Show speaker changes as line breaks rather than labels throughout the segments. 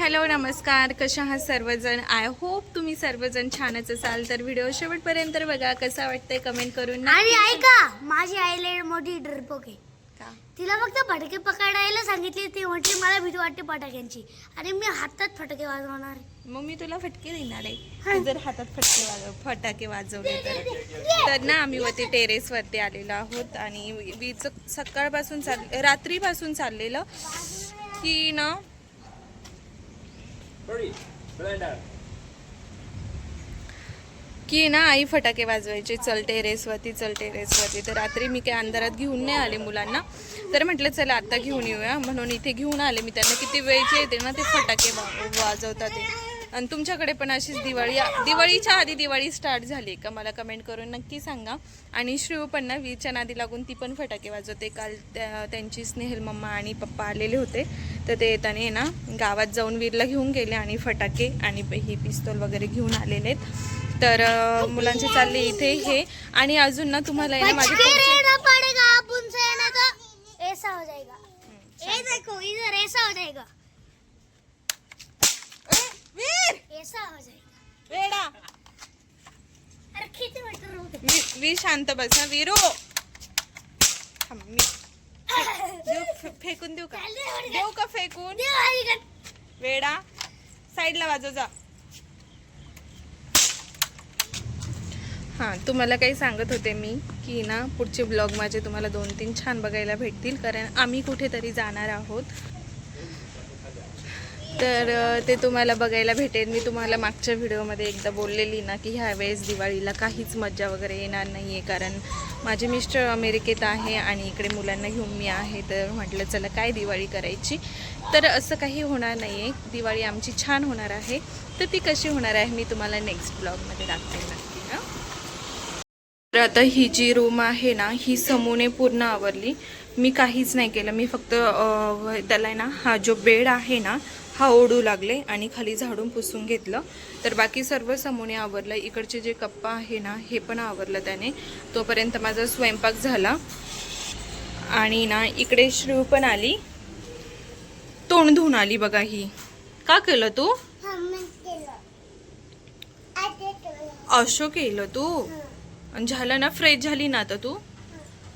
Hello नमस्कार. कशा आहात सर्वजण? आय होप तुम्ही सर्वजण छानच असाल. तर व्हिडिओ शेवटपर्यंत बघा कसा वाटतंय कमेंट करून
आणि ऐका माझी आईला मोठी डरपोक आहे.
सांगा.
तिला फक्त फटके पकडायला सांगितले ती म्हटली मला भीती वाटते फटाक्यांची. आणि मी हातात फटके वाजवणार.
मग मी तुला फटके देणार आहे. तू जर हातात फटके वाजव फटाके वाजवले तर. तर ना आम्ही वरती टेरेस वरती आलेलो आहोत आणि वीज सकाळपासून चाल रात्रीपासून चाललेलं. की ना की ना आई फटाके वाजवायचे चल टेरेसवरती चल टेरेसवरती. तर रात्री मी काय अंधारात घेऊन नाही आले मुलांना. तर म्हटलं चला आता घेऊन येऊया. म्हणून इथे घेऊन आले मी त्यांना. किती वेळचे येते ना ते फटाके वा- वाजवतात ते. आणि तुमच्याकडे पण अशीच दिवाळी दिवाळीच्या आधी दिवाळी स्टार्ट झाली का? मला कमेंट करून नक्की सांगा. आणि श्रीव पण ना वीरच्या नादी लागून ती पण फटाके वाजवते. काल त्या- त्यांची स्नेहल मम्मा आणि पप्पा आलेले होते. तर ते येताना ना गावात जाऊन वीरला घेऊन गेले आणि फटाके आणि ही पिस्तूल वगैरे घेऊन आलेले आहेत. तर मुलांचे चालले इथे हे. आणि अजून ना तुम्हाला ना माझे
ऐसा हो जाएगा ये देखो इधर ऐसा हो जाएगा
ए,
जाएगा
वेडा.
अरे किती मीटर होते
वी- वीर शांत बस हा वीरो. थांब, मी देऊ फे- फेकून देऊ का? देऊ का फेकून? वेडा साईडला वाजव जा. हां तुम्हाला काही सांगत होते मी की ना पुढचे ब्लॉग माझे तुम्हाला दोन तीन छान बघायला भेटतील कारण आम्ही कुठेतरी जाणार आहोत. तर ते तुम्हाला बघायला भेटेल. मी तुम्हाला मागच्या व्हिडिओमध्ये एकदा बोललेली ना की ह्यावेळेस दिवाळीला काहीच मज्जा वगैरे येणार नाही आहे कारण माझे मिस्टर अमेरिकेत आहे आणि इकडे मुलांना घेऊन मी आहे. तर म्हटलं चला काय दिवाळी करायची? तर असं काही होणार नाही आहे दिवाळी आमची छान होणार आहे. तर ती कशी होणार आहे मी तुम्हाला नेक्स्ट ब्लॉगमध्ये दाखवेन नक्की हां. तर आता ही जी रूम आहे ना ही समूने पूर्ण आवरली. मी काहीच नाही केलं. मी फक्त त्याला आहे ना हा जो बेड आहे ना हा ओढू लागले आणि खाली झाडून पुसून घेतलं. तर बाकी सर्व समोने आवरलं. इकडचे जे कप्पा आहे ना हे पण आवरलं त्याने. तोपर्यंत माझा स्वयंपाक झाला. आणि ना इकडे श्रीव पण आली. तोंड धुवून आली बघा ही. का केलं तू? अशो केलं तू? आणि झालं ना फ्रेश झाली ना आता तू?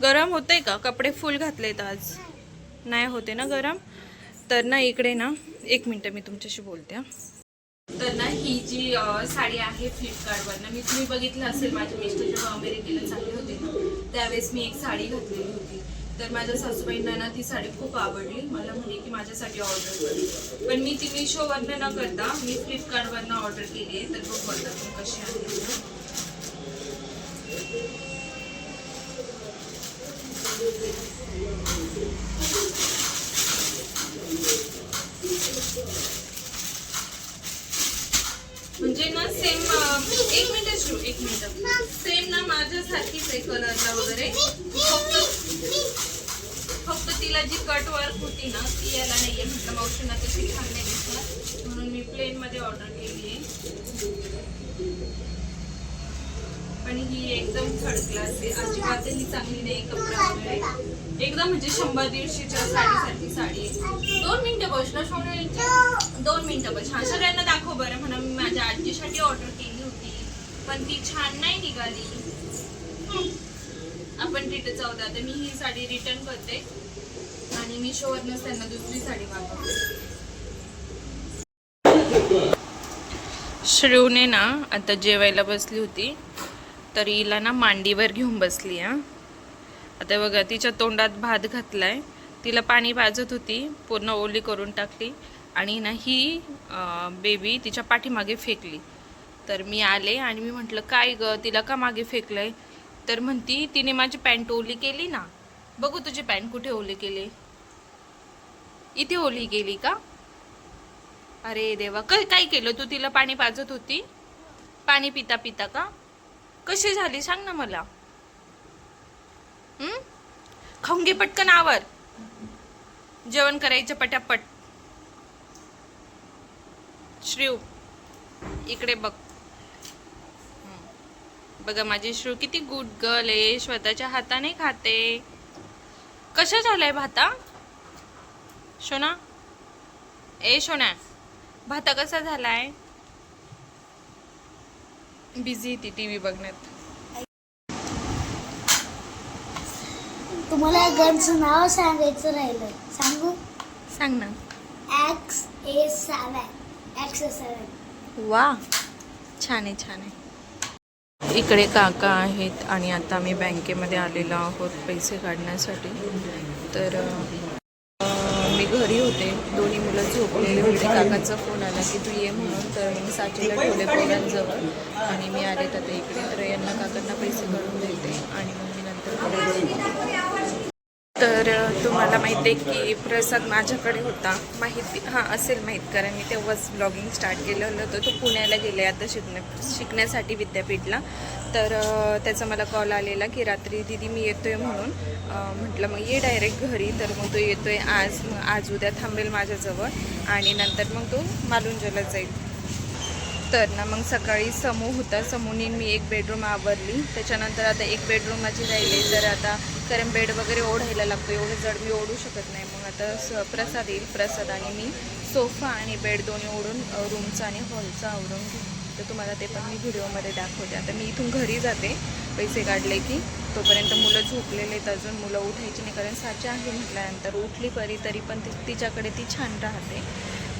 गरम होतंय का? कपडे फुल घातलेत आज. नाही होते ना गरम? तर ना इकडे ना एक मिनटं मी तुमच्याशी बोलते तर ना ही जी साडी आहे फ्लिपकार्टवरनं मी तुम्ही बघितलं असेल माझे मिस्टरच्या अमेरिकेला चालले होते. ना त्यावेळेस मी एक साडी घातलेली होती. तर माझ्या सासूबाईंना ना ती साडी खूप आवडली. मला म्हणे की माझ्यासाठी ऑर्डर कर. पण मी ती मिशोवरनं न करता मी फ्लिपकार्टवरनं ऑर्डर केली आहे. तर बघू बघतात कशी आहे ते. म्हणजे ना सेम एक मिनिट शिव एक मिनिट सेम ना माझ्यासारखीच आहे कलरला वगैरे. फक्त फक्त तिला जी कट वर्क होती ना ती याला नाहीये. म्हटलं मावशींना तशी छान नाही दिसणार. म्हणून मी प्लेन मध्ये ऑर्डर केली आहे पण ही एकदम थर्ड क्लास आहे. अजिबातही चांगली नाही कपडा वगैरे. एकदम म्हणजे शंभर दीडशेच्या साडीसारखी साडी आहे. दोन मिनिटं बस ना सोनालीची दोन मिनिटं बस. हा सगळ्यांना दाखव बरं म्हणा. मी माझ्या आजीसाठी ऑर्डर केली पण ती छान नाही निघाली. आपण तिथे जाऊ द्या तर मी ही साडी रिटर्न करते. आणि मी शोवरनच त्यांना दुसरी साडी मागवते. श्रीवने ना आता जेवायला बसली होती. तर हिला ना मांडीवर घेऊन बसली हा. आता बघा तिच्या तोंडात भात घातलाय. तिला पाणी पाजत होती पूर्ण ओली करून टाकली. आणि ना ही बेबी तिच्या पाठीमागे फेकली. तर मी आले आणि मी म्हटलं काय ग तिला का मागे फेकलंय? तर म्हणती तिने माझी पॅन्ट ओली केली ना बघू तुझी पॅन्ट कुठे ओली केली. इथे ओली गेली का? अरे देवा काय काय केलं तू? तिला पाणी पाजत होती? पाणी पिता पिता का? कशी झाली सांग ना मला. खाऊन घे पटकन आवर. जेवण करायचं पटापट. श्रीव इकडे बघ. बघा माझी श्रीव किती गुड गर्ल आहे. स्वतःच्या हाताने खाते. कशा झालाय भाता? शोना? ए शोना भाता कसा झालाय? बिझी ती टी व्ही बघण्यात.
तुम्हाला गनचं नाव सांगायचं राहिलं सांगू?
सांग ना.
एक्स ए सेवन एक्स ए सेवन
वा छान आहे छान आहे. इकडे काका आहेत आणि आता आम्ही बँकेमध्ये आलेलो आहोत पैसे काढण्यासाठी. तर मी घरी होते. दोन्ही मुलं झोपलेले होते. काकाचा फोन आला की तू ये म्हणून. तर मी साचीला ठेवले पोरांजवळ. आणि मी आले तर इकडे. तर यांना काकांना पैसे काढून देते. आणि मग मी नंतर तर तुम्हाला माहिती आहे की प्रसाद माझ्याकडे होता. माहिती हां असेल माहीत कारण मी तेव्हाच ब्लॉगिंग स्टार्ट केलं होतं. तो पुण्याला गेले आता शिकण्या शिकण्यासाठी विद्यापीठला. तर त्याचा मला कॉल आलेला की रात्री दिदी मी येतो आहे म्हणून म्हटलं मग ये डायरेक्ट घरी. तर मग तो येतो आहे आज मग आज उद्या थांबेल माझ्याजवळ. आणि नंतर मग तो मालुंजला जाईल. तर ना मग सकाळी समूह होता. समूहनी मी एक बेडरूम आवरली. त्याच्यानंतर आता एक बेडरूम माझी राहिली. तर आता कारण बेड वगैरे ओढायला लागतो एवढं जड मी ओढू शकत नाही. मग आता स प्रसाद येईल प्रसाद आणि मी सोफा आणि बेड दोन्ही ओढून रूमचा आणि हॉलचा आवरून घेऊ तर तुम्हाला ते पण मी व्हिडिओमध्ये दाखवते. आता मी इथून घरी जाते पैसे काढले की तोपर्यंत मुलं झोपलेले आहेत अजून मुलं उठायची नाही. कारण साची आहे म्हटल्यानंतर उठली परी तरी पण ती तिच्याकडे ती छान राहते.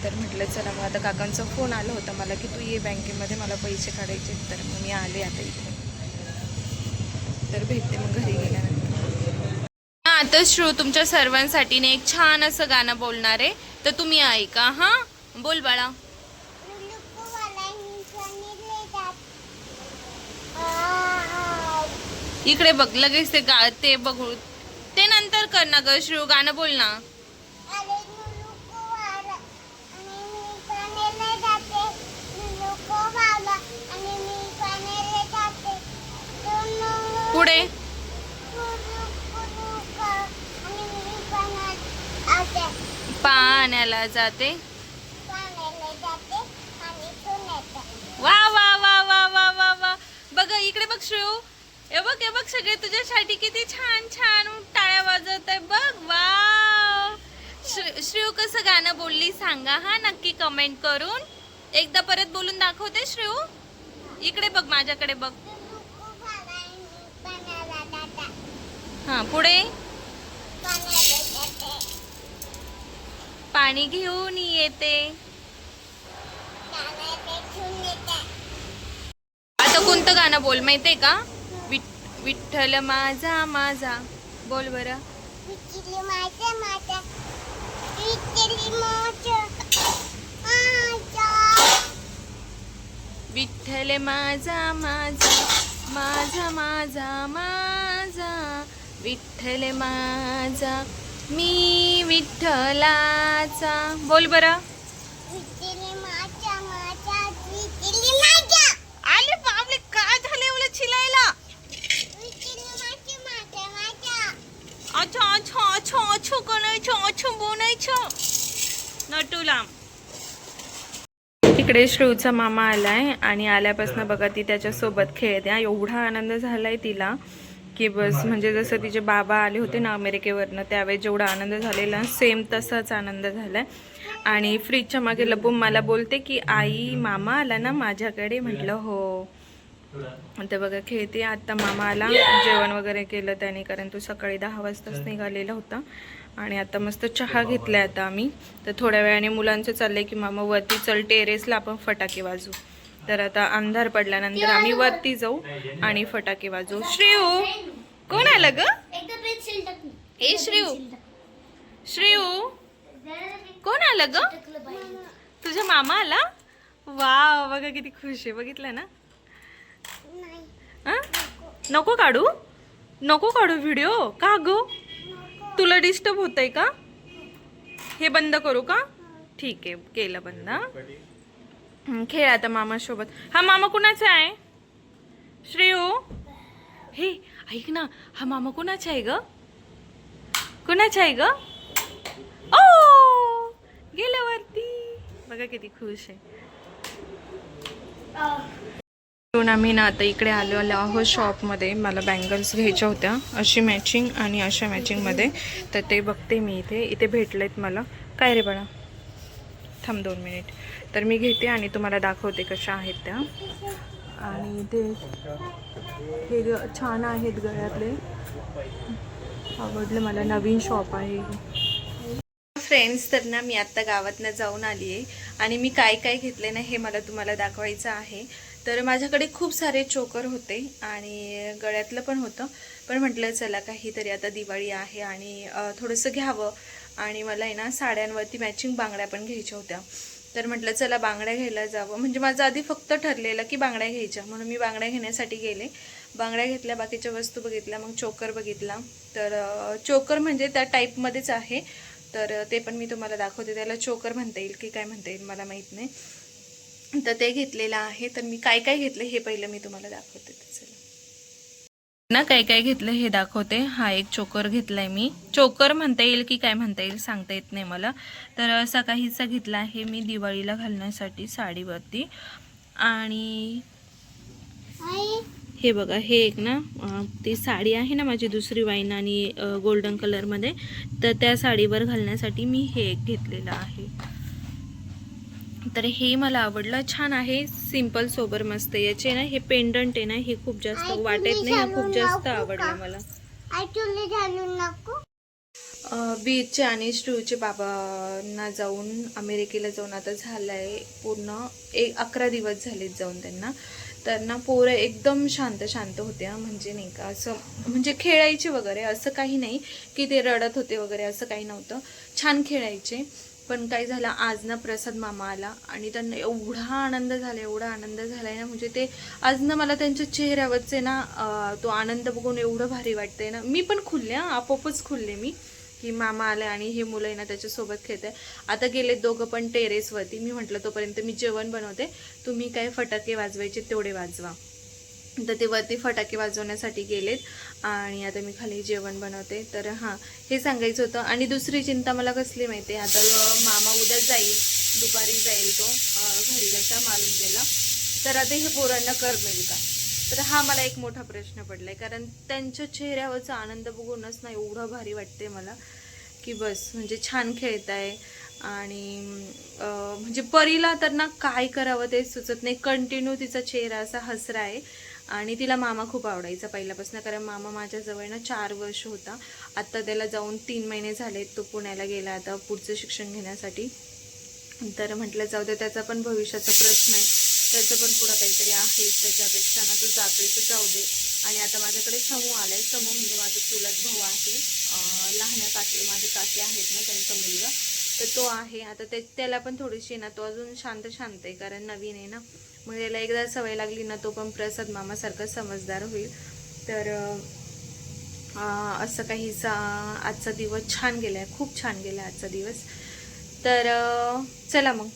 तर म्हटलं चला मग आता काकांचा फोन आला होता मला की तू ये बँकेमध्ये मला पैसे काढायचे तर मग मी आले आता इथे. तर भेटते मग घरी. गेले तर आता श्रू तुमच्या सर्वांसाठी ने एक छान असं गाणं बोलणार आहे. तर तुम्ही ऐका हा? बोल बाळा. इकडे बघ लगेच ते गा ते बघू. ते नंतर कर ना ग श्रू गाणं बोल ना. पुढे. पाण्याला जाते. वा वा वा वा वा वा वा. बघ इकडे बघ श्रेव हे बघ हे बघ सगळे तुझ्यासाठी किती छान छान टाळ्या वाजवत आहे बघ वा श्रेव कसं गाणं बोलली सांगा हा? नक्की कमेंट करून. एकदा परत बोलून दाखवते श्रेव इकडे बघ माझ्याकडे बघ. हा पुढे. पाणी घेऊन येते. आता कोणतं गाणं बोल माहितीये का? विठ्ठल माझा माझा. बोल बर. विठ्ठल माझा माझा. माझा माझा माझा. विठ्ठल माझा. मी विठ्ठलाचा. बोल बर. आले बाबले काय झाले एवढं चिलायला? अच्छा अच्छा अच्छा अच्छा करायचं अच्छा बोलायचं. नटूला. इकडे श्रीवचा मामा आलाय आणि आल्यापासून बघा ती त्याच्यासोबत खेळते. एवढा आनंद झालाय तिला. की बस म्हणजे जसं तिचे बाबा आले होते ना अमेरिकेवरनं त्यावेळेस जेवढा आनंद झालेला सेम तसाच आनंद झाला आणि फ्रीजच्या मागे लपून मला बोलते की आई मामा आला ना माझ्याकडे? म्हटलं हो. आता बघा खेळते आता मामा आला. जेवण वगैरे केलं त्याने कारण तो सकाळी दहा वाजताच निघालेला होता. आणि आता मस्त चहा घेतलाय आता आम्ही. तर थोड्या वेळाने मुलांचं चाललंय की मामा वरती चल टेरेसला आपण फटाके वाजू तर आता अंधार पडल्यानंतर आम्ही वरती जाऊ आणि फटाके वाजवू. श्रीऊ कोण आलं ग? ए श्रीऊ श्रीऊ कोण आलं ग? तुझा मामा आला? वा बघा किती खुश आहे. बघितलं ना? हा? नको काढू? नको काढू व्हिडिओ का गो? तुला डिस्टर्ब होतंय का? हे बंद करू का? ठीक आहे केलं बंद. खेळ आता मामासोबत. हा मामा कुणाचा आहे? श्रेयू हे ऐक ना हा मामा कुणाचा आहे ग? कुणाचा आहे ग? ओ! गेल्यावरती. बघा किती खुश आहे. म्हणून आम्ही ना आता इकडे आलो आलो आहोत शॉपमध्ये मला बँगल्स घ्यायच्या होत्या. अशी मॅचिंग आणि अशा मॅचिंगमध्ये तर ते बघते मी इथे. इथे भेटलेत मला. काय रे बाळा? थांब दोन मिनिट. तर मी घेते आणि तुम्हाला दाखवते कशा आहेत त्या. आणि ते हे ग- छान आहेत गळ्यातले. आवडलं मला नवीन शॉप आहे. फ्रेंड्स तर ना मी आत्ता गावातनं जाऊन आली आहे. आणि मी काय काय घेतले ना हे मला तुम्हाला दाखवायचं आहे. तर माझ्याकडे खूप सारे चोकर होते आणि गळ्यातलं पण होतं. पण म्हटलं चला काहीतरी आता दिवाळी आहे आणि थोडंसं घ्यावं. आणि मला आहे ना साड्यांवरती मॅचिंग बांगड्या पण घ्यायच्या होत्या. तर म्हटलं चला बांगड्या घ्यायला जावं. म्हणजे माझं आधी फक्त ठरलेलं की बांगड्या घ्यायच्या. म्हणून मी बांगड्या घेण्यासाठी गेले. बांगड्या घेतल्या बाकीच्या वस्तू बघितल्या मग चोकर बघितला. तर चोकर म्हणजे त्या टाईपमध्येच आहे. तर ते पण मी तुम्हाला दाखवते. त्याला चोकर म्हणता येईल की काय म्हणता येईल मला माहीत नाही. तर ते घेतलेलं आहे. तर मी काय काय घेतलं हे पहिलं मी तुम्हाला दाखवते. ना काय काय घेतलं हे दाखवते. हा एक चोकर घेतलाय मी. चोकर म्हणता येईल की काय म्हणता येईल सांगता येत नाही मला. तर सकाळीचा घेतला आहे मी दिवाळीला घालण्यासाठी साडीवरती. आणि हे बघा हे एक ना ती साडी आहे ना माझी दुसरी वाईन आणि गोल्डन कलरमध्ये. तर त्या साडीवर घालण्यासाठी मी हे एक घेतलेलं आहे. तर हे मला आवडलं. छान आहे. सिंपल सोबर मस्त. याचे ना हे पेंडंट आहे ना हे खूप जास्त वाटत नाही हे खूप जास्त आवडलं? मला. बीचचे आणि स्टूचे बाबांना जाऊन अमेरिकेला जाऊन आता झालंय पूर्ण एक अकरा दिवस झालेत जाऊन त्यांना. तर ना पोरं एकदम शांत शांत होते हा. म्हणजे नाही का असं म्हणजे खेळायचे वगैरे असं काही नाही की ते रडत होते वगैरे असं काही नव्हतं. छान खेळायचे. पण काय झालं आज ना प्रसाद मामा आला आणि त्यांना एवढा आनंद झाला एवढा आनंद झाला आहे ना म्हणजे ते आज ना मला त्यांच्या चेहऱ्यावरचे ना तो आनंद बघून एवढं भारी वाटतंय ना. मी पण खुलले हां आपोआपच खुलले मी की मामा आले आणि हे मुलं आहे ना त्याच्यासोबत खेळते आता गेले दोघं पण टेरेसवरती मी म्हटलं तोपर्यंत मी जेवण बनवते. तुम्ही काय फटाके वाजवायचे तेवढे वाजवा. तर ते वरती फटाके वाजवण्यासाठी गेलेत. आणि आता मी खाली जेवण बनवते. तर हां हे सांगायचं होतं. आणि दुसरी चिंता मला कसली माहिती आहे आता मामा उद्या जाईल. दुपारी जाईल तो घरी कसा मारून गेला तर आता हे पोरांना कर मिळेल का? तर हा मला एक मोठा प्रश्न पडला आहे कारण त्यांच्या चेहऱ्यावरचा आनंद बघूनच ना एवढं भारी वाटते मला. की बस म्हणजे छान खेळत आहे आणि म्हणजे परीला तर ना काय करावं ते सुचत नाही. कंटिन्यू तिचा चेहरा असा हसरा आहे आणि तिला मामा खूप आवडायचा पहिल्यापासून कारण मामा माझ्याजवळ ना चार वर्ष होता. आत्ता त्याला जाऊन तीन महिने झाले तो पुण्याला गेला आता पुढचं शिक्षण घेण्यासाठी. तर म्हटलं जाऊ दे त्याचा पण भविष्याचा प्रश्न आहे. त्याचं पण पुढं काहीतरी आहे त्याच्यापेक्षा ना तो जातोय तो जाऊ दे. आणि आता माझ्याकडे समूह आलाय. समूह म्हणजे माझा चुलत भाऊ आहे. लहान लहान्या काकी माझे काकी आहेत ना त्यांचा मुलगा. तर तो आहे. आता ते त्याला पण थोडीशी ना तो अजून शांत शांत आहे कारण नवीन आहे ना. मग याला एकदा सवय लागली ना तो पण प्रसाद मामासारखा समजदार होईल. तर असं काहीसा आजचा दिवस छान गेला आहे खूप छान गेला आजचा दिवस. तर चला मग.